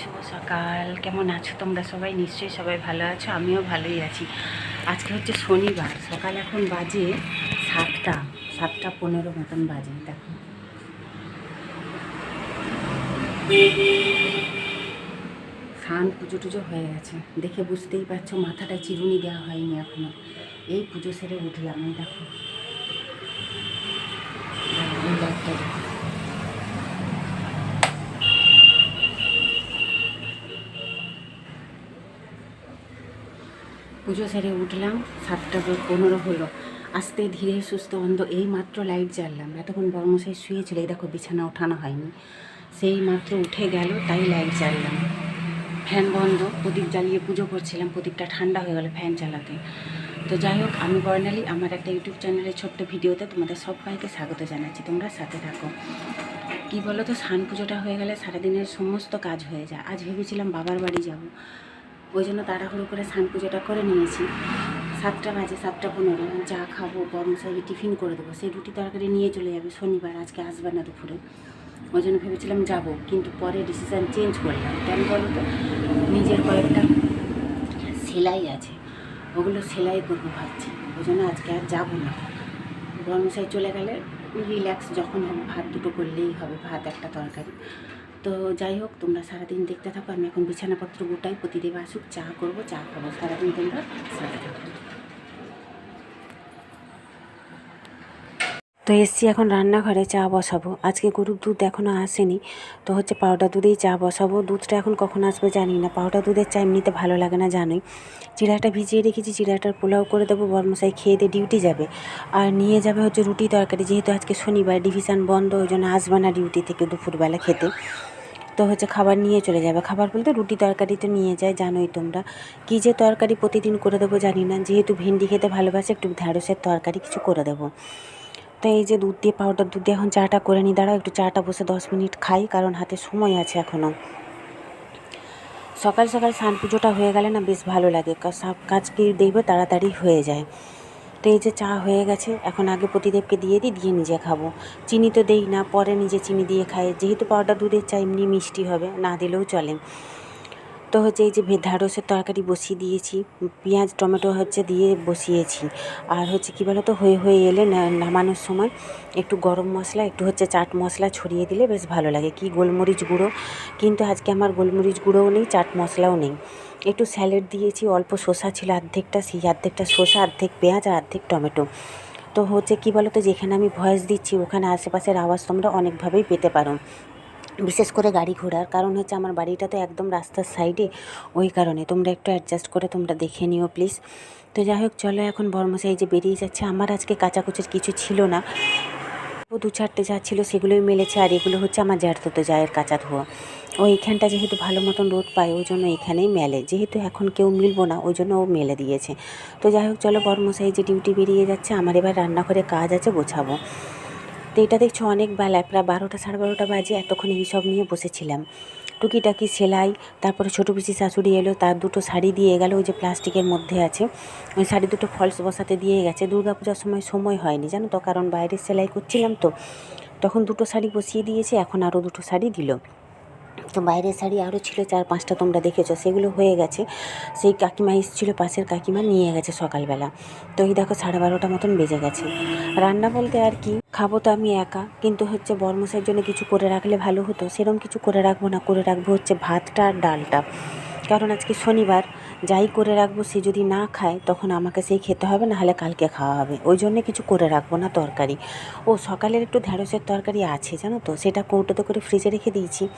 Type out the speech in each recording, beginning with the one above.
শুভ সকাল। কেমন আছো তোমরা সবাই? নিশ্চয়ই সবাই ভালো আছো, আমিও ভালোই আছি। আজকে হচ্ছে শনিবার, সকাল এখন বাজে সাতটা সাতটা পনেরো মতন বাজে, দেখো। স্নান পুজো টুজো হয়ে গেছে। দেখে বুঝতেই পারছ, মাথাটা চিরুনি দেওয়া হয়নি এখনও। এই পুজো সেরে উঠলাম দেখো। দেখো। পুজো সেরে উঠলাম, সাতটা পনেরো হলো। আস্তে ধীরে সুস্থ অন্ধ, এই মাত্র লাইট জ্বাললাম। এতক্ষণ বর্মশাই শুয়েছিল, এই দেখো বিছানা ওঠানো হয়নি। সেই মাত্র উঠে গেল, তাই লাইট জ্বাললাম। ফ্যান বন্ধ, প্রদীপ জ্বালিয়ে পুজো করছিলাম, প্রদীপটা ঠান্ডা হয়ে গেল ফ্যান চালাতে। তো যাই হোক, আমি বর্ণালী, আমার একটা ইউটিউব চ্যানেলের ছোট্ট ভিডিওতে তোমাদের সবাইকে স্বাগত জানাচ্ছি। তোমরা সাথে থাকো। কি বলো তো স্নান পুজোটা হয়ে গেলে সারাদিনের সমস্ত কাজ হয়ে যায়। আজ ভেবেছিলাম বাবার বাড়ি যাব। ওই জন্য তাড়াহুড়ো করে স্নান পুজোটা করে নিয়েছি। সাতটা বাজে, সাতটা পনেরো। চা খাব, গরম বর্মশাইকে টিফিন করে দেবো। সেই রুটি তরকারি নিয়ে চলে যাবে শনিবার, আজকে আসবে না দুপুরে। ওই জন্য ভেবেছিলাম যাব, কিন্তু পরে ডিসিশান চেঞ্জ করলাম কেন বলো তো? নিজের কয়েকটা সেলাই আছে। ওগুলো সেলাই করব ভাবছি। ওই জন্য আজকে আর যাব না। বর্মশাই চলে গেলে রিল্যাক্স যখন হবে, ভাত দুটো করলেই হবে, ভাত একটা তরকারি। তো যাই হোক, তোমরা সারাদিন দেখতে থাকো, আমি এখন বিছানাপত্র গোটাই প্রতিদেব আসুক, চা করব, চা খাব, সারাদিন তোমরা তো এসছি এখন রান্নাঘরে চা বসাবো। আজকে গরুর দুধ এখনও আসেনি, তো হচ্ছে পাউডার দুধেই চা বসাবো। দুধটা এখন কখন আসবে জানি না, পাউডার দুধের চা এমনিতে ভালো লাগে না, জানোই। চিড়াটা ভিজিয়ে রেখেছি, চিড়াটার পোলাও করে দেবো, বর্মশাই খেয়ে দিয়ে ডিউটি যাবে। আর নিয়ে যাবে হচ্ছে রুটি তরকারি, যেহেতু আজকে শনিবার, ডিভিশন বন্ধ, ওই জন্য আসবে না ডিউটি থেকে দুপুরবেলা খেতে। তো হচ্ছে খাবার নিয়ে চলে যাবে। খাবার বলতে রুটি তরকারি তো নিয়ে যায়, জানোই তোমরা। কী যে তরকারি প্রতিদিন করে দেবো জানি না। যেহেতু ভেন্ডি খেতে ভালোবাসে, একটু ঢ্যাঁড়সের তরকারি কিছু করে দেবো। তো এই যে দুধ দিয়ে পাউডার দুধ দিয়ে এখন চাটা করে নিই। দাঁড়াও, একটু চাটা বসে দশ মিনিট খাই, কারণ হাতে সময় আছে এখনও সকাল সকাল স্নান পুজোটা হয়ে গেলে না বেশ ভালো লাগে। সব কাজ কি দেখবে তাড়াতাড়ি হয়ে যায়। তো এই যে চা হয়ে গেছে, এখন আগে প্রতিদেবকে দিয়ে দিই, দিয়ে নিজে খাব। চিনি তো দেই না, পরে নিজে চিনি দিয়ে খাই। যেহেতু পাউডার দুধের চা এমনি মিষ্টি হবে, না দিলেও চলে। তো হচ্ছে এই যে ঢ্যাঁড়সের তরকারি বসিয়ে দিয়েছি, পেঁয়াজ, টমেটো হচ্ছে দিয়ে বসিয়েছি। আর হচ্ছে কী বলো তো হয়ে হয়ে এলে নামানোর সময় একটু গরম মশলা, একটু হচ্ছে চাট মশলা ছড়িয়ে দিলে বেশ ভালো লাগে। কি গোলমরিচ গুঁড়ো? কিন্তু আজকে আমার গোলমরিচ গুঁড়োও নেই, চাট মশলাও নেই। একটু স্যালাড দিয়েছি, অল্প শসা ছিল অর্ধেকটা সেই অর্ধেকটা শসা অর্ধেক পেঁয়াজ আর অর্ধেক টমেটো। তো হচ্ছে কী বলো তো যেখানে আমি ভয়েস দিচ্ছি, ওখানে আশেপাশের আওয়াজ তোমরা অনেকভাবেই পেতে পারো। বিশেষ করে গাড়ি ঘোড়ার কারণ হচ্ছে আমার বাড়িটা তো একদম রাস্তার সাইডে, ওই কারণে। তোমরা একটু অ্যাডজাস্ট করে তোমরা দেখে নিও প্লিজ তো যাই হোক, চলো এখন বর্মশাই যে বেরিয়ে যাচ্ছে, আমার আজকে কাচাকুচির কিছু ছিল না। ও দু চারটে যা ছিল সেগুলোই মেলেছে, আর এগুলো হচ্ছে আমার জ্যাঠতো জায়ের কাঁচা ধোয়া। ও এইখানটা যেহেতু ভালো মতন রোদ পায়, ওই জন্য এখানেই মেলে। যেহেতু এখন কেউ মিলবো না, ওই জন্য ও মেলে দিয়েছে। তো যাই হোক, চলো বর্মশাই যে ডিউটি বেরিয়ে যাচ্ছে, আমার এবার রান্নাঘরে কাজ আছে, গোছাবো। তো এটা দেখছ অনেক বেলায়, প্রায় বারোটা সাড়ে বারোটা বাজে, এতক্ষণ এইসব নিয়ে বসেছিলাম। টুকিটাকি সেলাই, তারপরে ছোটো পিসি শাশুড়ি এলো, তার দুটো শাড়ি দিয়ে গেল, ওই যে প্লাস্টিকের মধ্যে আছে। ওই শাড়ি দুটো ফলস বসাতে দিয়ে গেছে। দুর্গাপূজার সময় সময় হয়নি, জানো তো, কারণ বাইরে সেলাই করছিলাম তো। তখন দুটো শাড়ি বসিয়ে দিয়েছে, এখন আরও দুটো শাড়ি দিল। তো বাইরের শাড়ি আরও ছিল, চার পাঁচটা তোমরা দেখেছ, সেগুলো হয়ে গেছে। সেই কাকিমা এসেছিল, পাশের কাকিমা নিয়ে গেছে সকালবেলা। তো এই দেখো, সাড়ে বারোটা মতন বেজে গেছে। রান্না বলতে আর কি, খাব তো আমি একা, কিন্তু হচ্ছে বর্মসের জন্য কিছু করে রাখলে ভালো হতো। সেরম কিছু করে রাখব না, করে রাখব হচ্ছে ভাতটা আর ডালটা। কারণ আজকে শনিবার যাই করে রাখব, সে যদি না খায়, তখন আমাকে সেই খেতে হবে না হলে কালকে খাওয়া হবে। ওই জন্য কিছু করে রাখব না তরকারি। ও, সকালের একটু ঢ্যাঁড়সের তরকারি আছে, জানো তো? সেটা কৌটোতে করে ফ্রিজে রেখে দিয়েছি।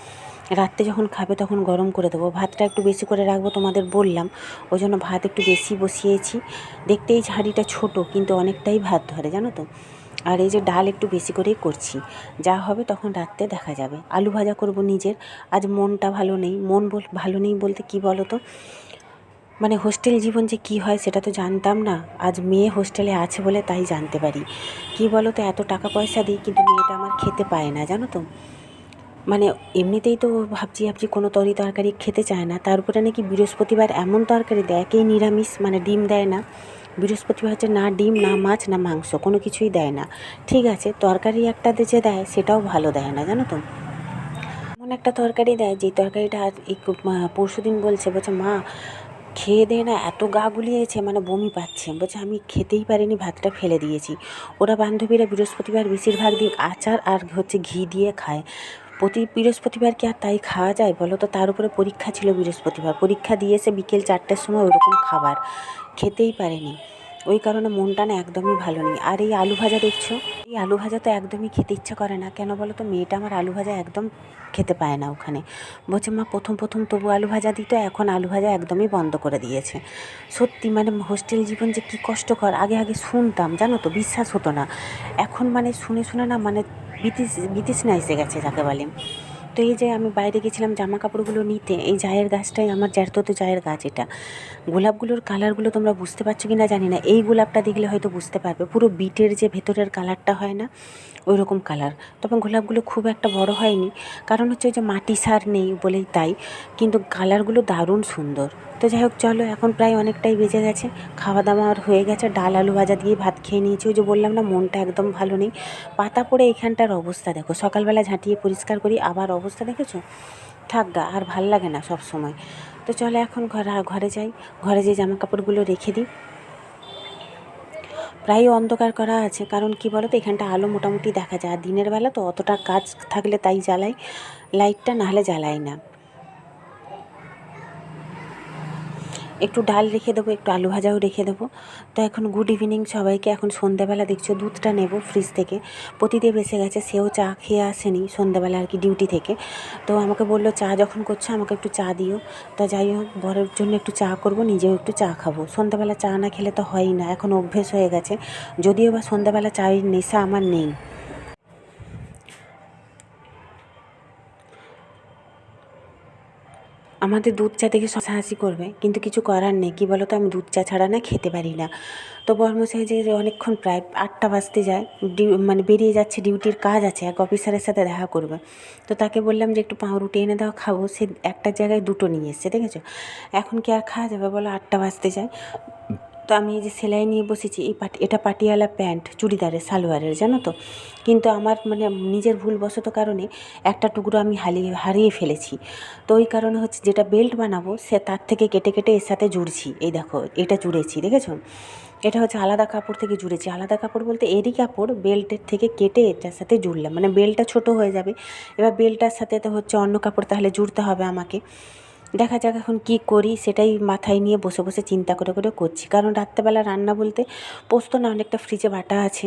রাত্রে যখন খাবে, তখন গরম করে দেবো। ভাতটা একটু বেশি করে রাখব, তোমাদের বললাম। ওই জন্য ভাত একটু বেশি বসিয়েছি। দেখতে এই ঝাড়িটা ছোট, কিন্তু অনেকটাই ভাত ধরে, জানো তো? আর এই যে ডাল একটু বেশি করেই করছি। যা হবে তখন রাত্রে দেখা যাবে। আলু ভাজা করব নিজের। আজ মনটা ভালো নেই। মন বল, ভালো নেই বলতে কি বলো তো মানে হোস্টেল জীবন যে কী হয় সেটা তো জানতাম না। আজ মেয়ে হোস্টেলে আছে বলে তাই জানতে পারি। কি বলো তো এত টাকা পয়সা দিই কিন্তু মেয়েটা আমার খেতে পায় না, জানো তো? মানে এমনিতেই তো ভাবছি ভাবছি কোনো তরি তরকারি খেতে চায় না। তার উপরে নাকি বৃহস্পতিবার এমন তরকারি দেয়, একেই নিরামিষ মানে ডিম দেয় না। বৃহস্পতিবার হচ্ছে না ডিম, না মাছ, না মাংস, কোনো কিছুই দেয় না। ঠিক আছে, তরকারি একটা যে দেয় সেটাও ভালো দেয় না, জানো তো? এমন একটা তরকারি দেয় যে তরকারিটা এই পরশু দিন বলছে বলছে, মা খেয়ে দেয় না এত গা গুলিয়েছে মানে বমি পাচ্ছে। বলছে, আমি খেতেই পারিনি, ভাতটা ফেলে দিয়েছি। ওরা বান্ধবীরা বৃহস্পতিবার বেশিরভাগ দিন আচার আর হচ্ছে ঘি দিয়ে খায়। প্রতি বৃহস্পতিবার কি আর তাই খাওয়া যায় বলো তো? তার উপরে পরীক্ষা ছিল বৃহস্পতিবার। পরীক্ষা দিয়েছে বিকেল চারটের সময় ওরকম খাবার। খেতেই পারেনি। ওই কারণে মনটা না একদমই ভালো নেই। আর এই আলু ভাজা দেখছ? এই আলু ভাজা তো একদমই খেতে ইচ্ছা করে না। কেন বলো তো? মেয়েটা আমার আলু ভাজা একদম খেতে পায় না ওখানে। বলছে, মা, প্রথম প্রথম তবু আলু ভাজা দিত এখন আলু ভাজা একদমই বন্ধ করে দিয়েছে। সত্যি মানে হোস্টেল জীবন যে কী কষ্টকর। আগে আগে শুনতাম, জানো তো? বিশ্বাস হতো না। এখন মানে শুনে শুনে না মানে বিতিস বিতৃষ্ণা এসে গেছে, যাকে বলে। তো এই যে আমি বাইরে গেছিলাম জামা কাপড়গুলো নিতে, এই জায়ের গাছটাই আমার জ্যাঠতো জায়ের গাছ এটা। গোলাপগুলোর কালারগুলো তোমরা বুঝতে পারছ কি না জানি না, এই গোলাপটা দেখলে হয়তো বুঝতে পারবে। পুরো বিটের যে ভেতরের কালারটা হয় না ওই রকম কালার। তবে গোলাপগুলো খুব একটা বড় হয়নি, কারণ হচ্ছে ওই যে মাটি সার নেই বলেই তাই, কিন্তু কালারগুলো দারুণ সুন্দর। তো যাই হোক, চলো এখন প্রায় অনেকটাই বেজে গেছে খাওয়া দাওয়া আর হয়ে গেছে, ডাল আলু ভাজা দিয়ে ভাত খেয়ে নিয়েছি। ওই যে বললাম না, মনটা একদম ভালো নেই। পাতা পড়ে এখানটার অবস্থা দেখো, সকালবেলা ঝাঁটিয়ে পরিষ্কার করি, আবার অবস্থা দেখেছ? থাক গা, আর ভালো লাগে না সব সময়। তো চলে এখন ঘরে ঘরে যাই। ঘরে যে জামা কাপড়গুলো রেখে দিই। প্রায় অন্ধকার করা আছে, কারণ কি বলো তো এখানটা আলো মোটামুটি দেখা যায়। আর দিনের বেলা তো অতটা কাজ থাকলে তাই জ্বালাই। লাইটটা নাহলে জ্বালাই না। একটু ডাল রেখে দেবো, একটু আলু ভাজাও রেখে দেবো। তো এখন গুড ইভিনিং সবাইকে। এখন সন্ধ্যাবেলা দেখছ, দুধটা নেব ফ্রিজ থেকে। প্রতিদেব এসে গেছে, সেও চা খেয়ে আসেনি সন্ধ্যাবেলা আর কি ডিউটি থেকে। তো আমাকে বলল, চা যখন করছ, আমাকে একটু চা দিও। তা যাই হোক, বরের জন্য একটু চা করব, নিজেও একটু চা খাব। সন্ধ্যাবেলা চা না খেলে তো হয়ই না, এখন অভ্যেস হয়ে গেছে। যদিও বা সন্ধ্যাবেলা চায়ের নেশা আমার নেই। আমাদের দুধ চা দেখে হাসাহাসি করবে, কিন্তু কিছু করার নেই। কী বলো তো আমি দুধ চা ছাড়া না খেতে পারি না। তো বর্মশাই যে অনেকক্ষণ প্রায় আটটা বাজতে যায় মানে বেরিয়ে যাচ্ছে, ডিউটির কাজ আছে, এক অফিসারের সাথে দেখা করবে। তো তাকে বললাম যে, একটু পাউরুটি এনে দেওয়া খাব। সে একটা জায়গায় দুটো নিয়ে এসছে, দেখেছ? এখন কি আর খাওয়া যাবে বলো, আটটা বাজতে যায়। তো আমি এই যে সেলাই নিয়ে বসেছি, এই পাটি, এটা পাটিয়ালা প্যান্ট, চুড়িদারের, সালোয়ারের, জানো তো? কিন্তু আমার মানে নিজের ভুলবশত কারণে একটা টুকরো আমি হারিয়ে হারিয়ে ফেলেছি। তো ওই কারণে হচ্ছে যেটা বেল্ট বানাবো, সে তার থেকে কেটে কেটে এর সাথে জুড়ছি। এই দেখো, এটা জুড়েছি, দেখেছ? এটা হচ্ছে আলাদা কাপড় থেকে জুড়েছি। আলাদা কাপড় বলতে এরই কাপড় বেল্টের থেকে কেটে এটার সাথে জুড়লাম। মানে বেল্টটা ছোট হয়ে যাবে। এবার বেল্টটার সাথে তো হচ্ছে অন্য কাপড়, তাহলে জুড়তে হবে আমাকে। দেখা যাক এখন কি করি, সেটাই মাথায় নিয়ে বসে বসে চিন্তা করে করে করছি। কারণ রাত্রেবেলা রান্না বলতে পোস্ত না অনেকটা ফ্রিজে বাটা আছে।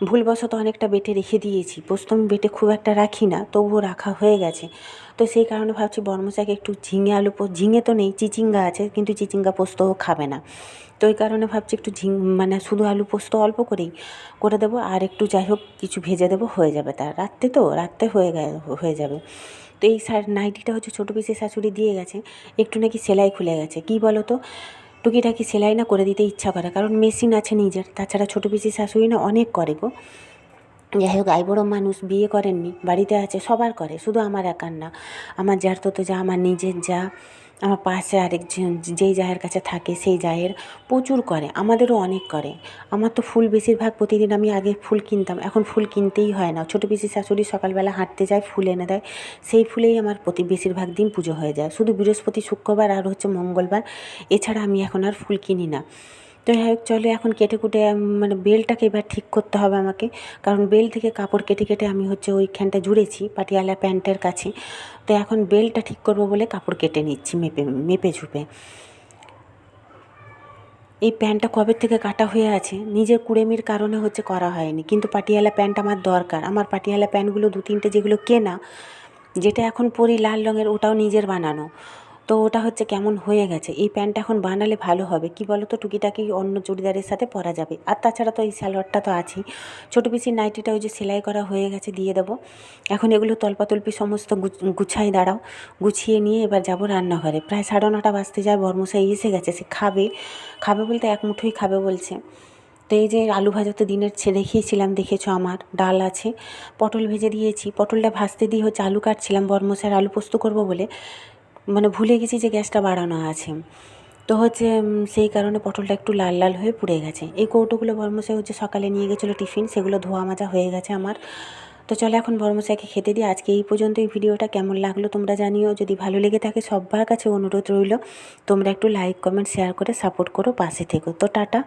ভুলবশত অনেকটা বেটে রেখে দিয়েছি। পোস্ত আমি বেটে খুব একটা রাখি না, তবুও রাখা হয়ে গেছে। তো সেই কারণে ভাবছি বর্মশাকে একটু ঝিঙে আলু ঝিঙে তো নেই, চিচিঙ্গা আছে, কিন্তু চিচিঙ্গা পোস্তও খাবে না। তো ওই কারণে ভাবছি একটু ঝিং মানে শুধু আলু পোস্ত অল্প করেই করে দেবো, আর একটু যাই হোক কিছু ভেজে দেবো, হয়ে যাবে তার রাত্রে তো, রাত্রে হয়ে হয়ে যাবে। তো এই সার নাইটিটা হচ্ছে ছোটো পিসের শাশুড়ি দিয়ে গেছে, একটু নাকি সেলাই খুলে গেছে। কী বলো তো টুকিটাকি সেলাই না করে দিতে ইচ্ছা করে, কারণ মেশিন আছে নিজের। তাছাড়া ছোটো পিসি শাশুড়ি না অনেক করে গো। যাই হোক, আই বড়ো মানুষ, বিয়ে করেননি, বাড়িতে আছে, সবার করে, শুধু আমার একার না। আমার যার তো যা, আমার নিজের যা। আমার পাশে আরেকজন যেই জায়ের কাছে থাকে সেই জায়ের প্রচুর করে, আমাদেরও অনেক করে। আমার তো ফুল বেশিরভাগ প্রতিদিন আমি আগে ফুল কিনতাম, এখন ফুল কিনতেই হয় না। ছোটো পিসি শাশুড়ি সকালবেলা হাঁটতে যায়, ফুল এনে দেয়, সেই ফুলেই আমার প্রতি বেশিরভাগ দিন পুজো হয়ে যায়। শুধু বৃহস্পতি, শুক্রবার আর হচ্ছে মঙ্গলবার, এছাড়া আমি এখন আর ফুল কিনি না। তো যাই হোক, চলে এখন কেটে কুটে মানে বেলটাকে এবার ঠিক করতে হবে আমাকে। কারণ বেল থেকে কাপড় কেটে কেটে আমি হচ্ছে ওইখানটা জুড়েছি, পাটিয়ালা প্যান্টের কাছে। তো এখন বেলটা ঠিক করব বলে কাপড় কেটে নিচ্ছি, মেপে মেপে ঝুপে। এই প্যান্টটা কবে থেকে কাটা হয়ে আছে, নিজের কুড়েমির কারণে হচ্ছে করা হয়নি। কিন্তু পাটিয়ালা প্যান্ট আমার দরকার। আমার পাটিয়ালা প্যান্টগুলো দু তিনটে যেগুলো কেনা, যেটা এখন পরি লাল রঙের, ওটাও নিজের বানানো। তো ওটা হচ্ছে কেমন হয়ে গেছে? এই প্যান্টটা এখন বানালে ভালো হবে। কি বলো তো টুকিটাকি অন্য চুড়িদারের সাথে পরা যাবে। আর তাছাড়া তো এই সালোয়ারটা তো আছেই। ছোটো পিসির নাইটিটা ওই যে সেলাই করা হয়ে গেছে, দিয়ে দেবো। এখন এগুলো তল্পাতল্পি সমস্ত গুছাই, দাঁড়াও। গুছিয়ে নিয়ে এবার যাব রান্নাঘরে। প্রায় সাড়ে নটা বাজতে যায়, বর্মশাই এসে গেছে। সে খাবে। খাবে বলতে এক মুঠোই খাবে বলছে। তো এই যে আলু ভাজা তো দিনের ছে, দেখিয়েছিলাম, দেখেছ আমার? ডাল আছে। পটল ভেজে দিয়েছি। পটলটা ভাজতে দিয়ে হচ্ছে আলু কাটছিলাম। বর্মশার আলু পোস্ত করব বলে। মানে ভুলে গেছি যে গ্যাসটা বাড়ানো আছে। তো হচ্ছে সেই কারণে পটলটা একটু লাল লাল হয়ে পুড়ে গেছে। এই কৌটোগুলো বর্মশাই হচ্ছে সকালে নিয়ে গেছিল টিফিন, সেগুলো ধোয়া মাজা হয়ে গেছে আমার। তো চলো এখন বড়মশাইকে খেতে দিই। আজকে এই পর্যন্ত এই ভিডিওটা। কেমন লাগল তোমরা জানিও। যদি ভালো লেগে থাকে সবার কাছে অনুরোধ রইল, তোমরা একটু লাইক কমেন্ট শেয়ার করে সাপোর্ট করো, পাশে থেকো। তো টাটা।